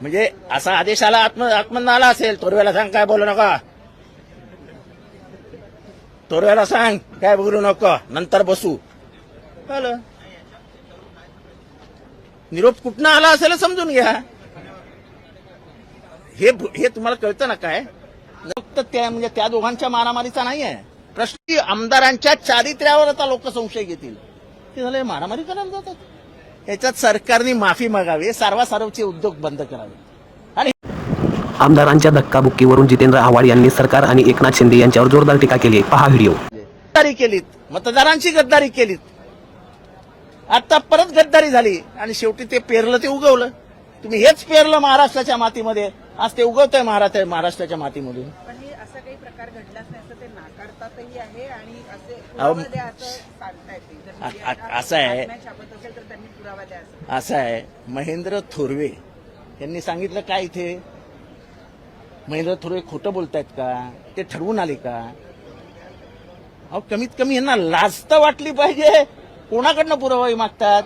म्हणजे असा आदेश आला आत्म आत्मन आला असेल तोरव्याला सांग काय बोलू नका. तोरव्याला सांग काय बोलू नको. नंतर बसू. झालं निरोप कुठनं आला असेल समजून घ्या. हे हे तुम्हाला कळतं ना काय? फक्त त्या म्हणजे त्या दोघांच्या मारामारीचा नाही आहे प्रश्न आमदारांच्या चारित्र्यावर आता लोक संशय घेतील. ते झाले मारामारी करायला जातात. याच्यात सरकारने माफी मागावी सारवासारवचे उद्योग बंद करावे. आणि आमदारांच्या धक्काबुक्कीवरून जितेंद्र आव्हाड यांनी सरकार आणि एकनाथ शिंदे यांच्यावर जोरदार टीका केली. पहा व्हिडिओ. गद्दारी केलीत मतदारांची गद्दारी केलीत. आता परत गद्दारी झाली आणि शेवटी ते पेरलं ते उगवलं. तुम्ही हेच पेरलं महाराष्ट्राच्या मातीमध्ये. आज ते उगवतंय महाराष्ट्र महाराष्ट्राच्या मातीमधून. पण हे असा काही प्रकार घडलाच नाही. असं आहे आणि असे अहो, पुरावा द्या असं सांगतायत ते. जर आ- मीडिया आ- असं आहे. बातम्या छापत असेल तर त्यांनी पुरावा द्या असं. असं आहे. महेंद्र थोरवे. यांनी सांगितलं काय इथे? महेंद्र थोरवे खोटं बोलतायत का? ते ठरवून आले का? अहो कमीत कमी यांना लाज तर वाटली पाहिजे. कोणाकडनं पुरावा मागतात?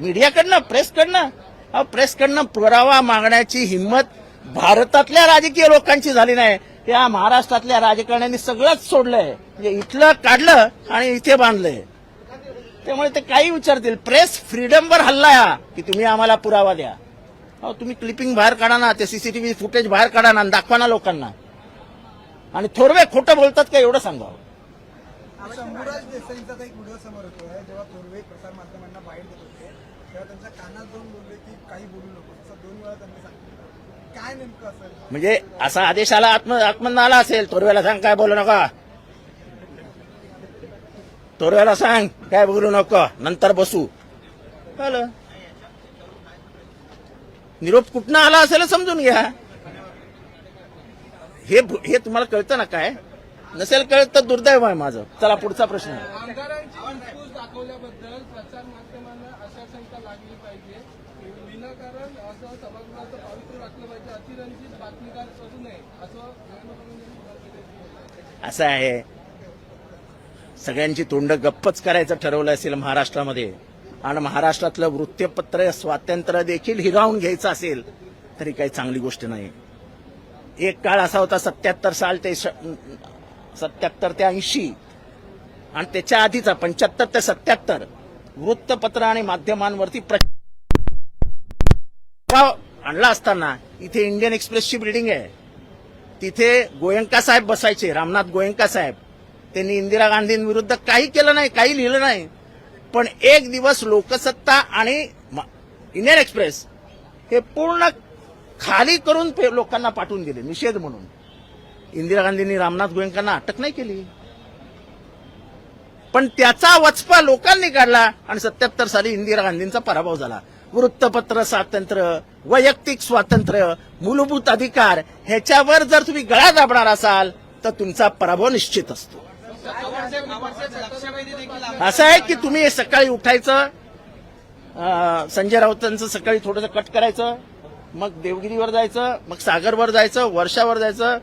मीडियाकडनं? प्रेसकडनं? अहो प्रेसकडनं पुरावा मागण्याची हिंमत भारतातल्या राजकीय लोकांची झाली नाही. त्या महाराष्ट्रातल्या राजकारण्यांनी सगळंच सोडलंय. म्हणजे इथलं काढलं आणि इथे बांधलंय. त्यामुळे ते काही विचारतील. प्रेस फ्रीडमवर हल्ला आहे हा की तुम्ही आम्हाला पुरावा द्या. अहो तुम्ही क्लिपिंग बाहेर काढा ना ते सीसीटीव्ही फुटेज बाहेर काढा ना दाखवा ना लोकांना. आणि थोरवे खोटं बोलतात का एवढं सांगावं शंभूराज देसाईंचा एक व्हिडिओ समोर येतोय. जेव्हा थोरवे प्रसार माध्यमांना बाहेर देत होते तेव्हा त्यांच्या कानात जाऊन बोलले की काही बोलू नको. असं दोन वेळा त्यांनी सांगितलं. म्हणजे असा आदेश आला आत्म आत्मन आला असेल. तोरव्याला सांग काय बोलू नका. तोरव्याला सांग काय बोलू नको. नंतर बसू. झालं निरोप कुठनं आला असेल समजून घ्या. हे हे तुम्हाला कळतं ना काय? नसेल कळत तर दुर्दैव आहे माझं. चला पुढचा प्रश्न. आमदारांची फुसफुस प्रचार माध्यमांना अशा शंका लागली पाहिजे. विनाकारण असं सभागृहाचं पावित्र्य राखलं पाहिजे अतिरंजित बातमीदार करू नये असं असं आहे. सगळ्यांची तोंड गप्पच करायचं ठरवलं असेल महाराष्ट्रामध्ये. आणि महाराष्ट्रातलं वृत्तपत्र स्वातंत्र्य देखील हिरावून घ्यायचं असेल तरी काही चांगली गोष्ट नाही. एक काळ असा होता सत्याहत्तर साल ते सत्याहत्तर ते ऐंशी. आणि त्याच्या आधीचा पंच्याहत्तर ते सत्याहत्तर वृत्तपत्र आणि माध्यमांवरती प्रभाव आणला असताना इथे इंडियन एक्सप्रेसची बिल्डिंग आहे. तिथे गोयंका साहेब बसायचे रामनाथ गोयंका साहेब. त्यांनी इंदिरा गांधींविरुद्ध काही केलं नाही काही लिहिलं नाही. पण एक दिवस लोकसत्ता आणि इंडियन एक्सप्रेस हे पूर्ण खाली करून लोकांना पाठवून दिले निषेध म्हणून. इंदिरा गांधींनी रामनाथ गोयंकांना अटक नाही केली. पण त्याचा वचपा लोकांनी काढला आणि सत्याहत्तर साली इंदिरा गांधींचा पराभव झाला. वृत्तपत्र स्वातंत्र्य वैयक्तिक स्वातंत्र्य मूलभूत अधिकार ह्याच्यावर जर तुम्ही गळा दाबणार असाल तर तुमचा पराभव निश्चित असतो. असं आहे की तुम्ही सकाळी उठायचं संजय राऊतांचं सकाळी थोडंसं कट करायचं मग देवगिरीवर जायचं मग सागरवर जायचं वर्षावर जायचं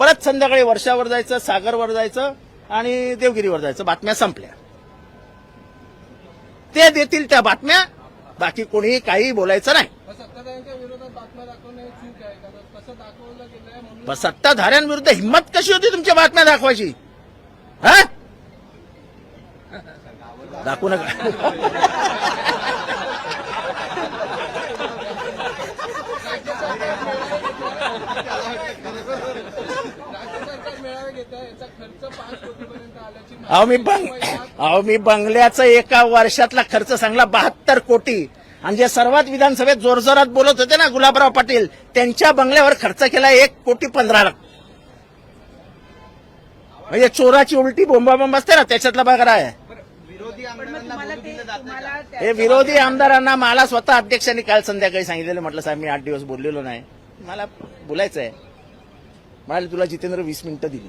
परत संध्याकाळी वर्षावर जायचं सागरवर जायचं आणि देवगिरीवर जायचं. बातम्या संपल्या. ते देतील त्या बातम्या. बाकी कोणीही काही बोलायचं नाही. पण पण सत्ताधाऱ्यांविरुद्ध हिंमत कशी होती तुमच्या बातम्या दाखवायची? हा? दाखवू नका. अहो मी बंग अहो मी बंगल्याचा एका वर्षातला खर्च सांगला बहात्तर कोटी. आणि जे सर्वात विधानसभेत जोरजोरात बोलत होते ना गुलाबराव पाटील त्यांच्या बंगल्यावर खर्च केला एक कोटी पंधरा लाख. म्हणजे चोराची उलटी बोंबाबोंब असते ना त्याच्यातला बघा आहे हे विरोधी आमदारांना मला स्वतः अध्यक्षांनी काल संध्याकाळी सांगितलेलं म्हटलं साहेब मी आठ दिवस बोललेलो नाही. मला बोलायचं आहे म्हणाले तुला जितेंद्र वीस मिनिटं दिली.